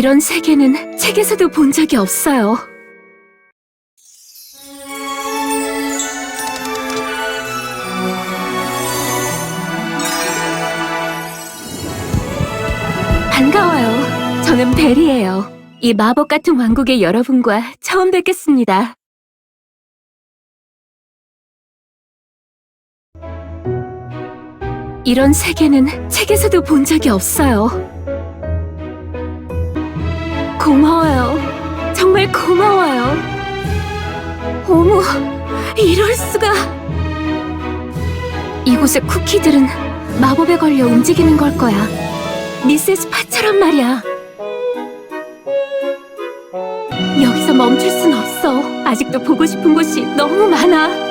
이런 세계는 책에서도 본 적이 없어요. 반가워요. 저는 벨이에요. 이 마법 같은 왕국의 여러분과 처음 뵙겠습니다. 이런 세계는 책에서도 본 적이 없어요. 고마워요. 정말 고마워요. 어머, 이럴 수가. 이곳의 쿠키들은 마법에 걸려 움직이는 걸 거야. 미세스 파처럼 말이야. 여기서 멈출 순 없어. 아직도 보고 싶은 곳이 너무 많아.